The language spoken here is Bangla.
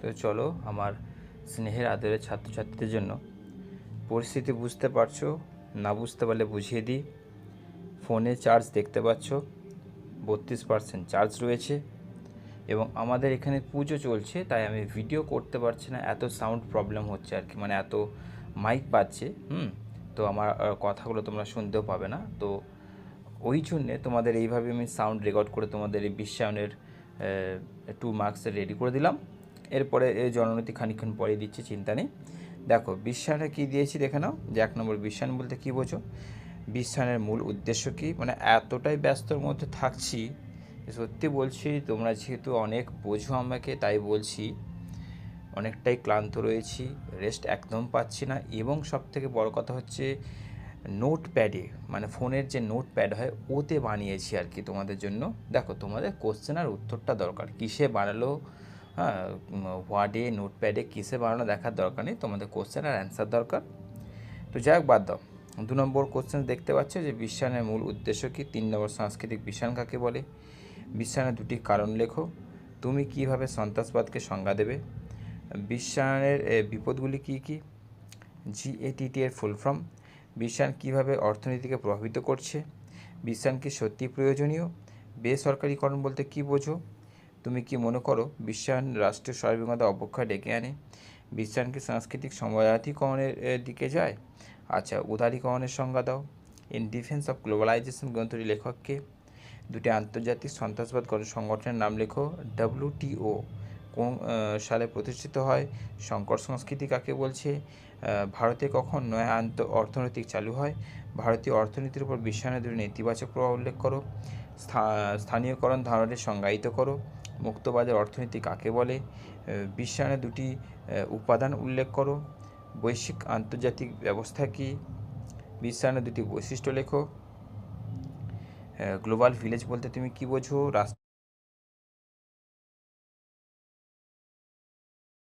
তো চলো আমার স্নেহের আদরের ছাত্রছাত্রীদের জন্য পরিস্থিতি বুঝতে পারছ, না বুঝতে পারলে বুঝিয়ে দিই। ফোনে চার্জ দেখতে পাচ্ছ, বত্রিশ পার্সেন্ট চার্জ রয়েছে এবং আমাদের এখানে পুজো চলছে, তাই আমি ভিডিও করতে পারছি না, এত সাউন্ড প্রবলেম হচ্ছে আর কি মানে এত মাইক পাচ্ছে হুম? তো আমার কথাগুলো তোমরা শুনতেও পাবে না, তো ওই জন্যে তোমাদের এইভাবে আমি সাউন্ড রেকর্ড করে তোমাদের এই বিশ্বায়নের টু মার্কসের রেডি করে দিলাম। এরপরে এই জননীতি খানিক্ষণ পরে দিচ্ছি, চিন্তা নেই। দেখো বিশ্বায়নে কী দিয়েছি দেখে নাও। যে এক নম্বর বিশ্বায়ন বলতে কী বোঝো? বিশ্বায়নের মূল উদ্দেশ্য কী? মানে এতটাই ব্যস্তর মধ্যে থাকছি সত্যি বলছি, তোমরা যেহেতু অনেক বোঝো আমাকে, তাই বলছি, অনেকটাই ক্লান্ত রয়েছি রেস্ট একদম পাচ্ছি না। এবং সব থেকে বড় কথা হচ্ছে নোট প্যাডে মানে ফোনের যে নোট প্যাড হয়, ওতে বানিয়েছি আর কি তোমাদের জন্য। দেখো, তোমাদের কোশ্চেন আর উত্তরটা দরকার। কিসে বানালো হ্যাঁ ওয়ার্ডে নোট প্যাডে কিসে বানানো দেখার দরকার নেই, তোমাদের কোশ্চেন আর অ্যান্সার দরকার। তো যাই হোক, বাদ দাও। দু নম্বর কোশ্চেন দেখতে পাচ্ছ যে বিশ্বায়নের মূল উদ্দেশ্য কী? তিন নম্বর সাংস্কৃতিক বিশ্বায়ন কাকে বলে? বিশ্বায়নের দুটি কারণ লেখো। তুমি কীভাবে সন্ত্রাসবাদকে সংজ্ঞা দেবে? বিশ্বায়নের বিপদগুলি কী কী? জিএটিটি এর ফুল ফর্ম বিশ্বায়ন কীভাবে অর্থনীতিকে প্রভাবিত করছে? বিশ্বায়ন কি সত্যি প্রয়োজনীয়? বেসরকারিকরণ বলতে কী বোঝো? তুমি কি মনে করো বিশ্বায়ন রাষ্ট্রীয় সার্বভৌমতা অবক্ষয় ডেকে আনে? বিশ্বায়ন কি সাংস্কৃতিক সময়াধিকরণের দিকে যায়? আচ্ছা উদারীকরণের সংজ্ঞা দাও। ইন ডিফেন্স অফ গ্লোবালাইজেশন গ্রন্থটি লেখককে দুটি আন্তর্জাতিক সন্ত্রাসবাদ সংগঠনের নাম লেখো। ডাব্লিউটিও কোন সালে প্রতিষ্ঠিত হয়? সংকর সংস্কৃতি কাকে বলছে? ভারতে কখন নয়া আন্ত, অর্থনৈতিক চালু হয়? ভারতীয় অর্থনীতির উপর বিশ্বায়নের দুটি নেতিবাচক প্রভাব উল্লেখ করো। স্থা- স্থানীয়করণ ধারণাটি সংজ্ঞায়িত করো। মুক্তবাজার অর্থনীতি কাকে বলে? বিশ্বায়নের দুটি উপাদান উল্লেখ করো। বৈশ্বিক আন্তর্জাতিক ব্যবস্থা কী? বিশ্বায়নের দুটি বৈশিষ্ট্য লেখো। গ্লোবাল ভিলেজ বলতে তুমি কি বোঝো? রাষ্ট্র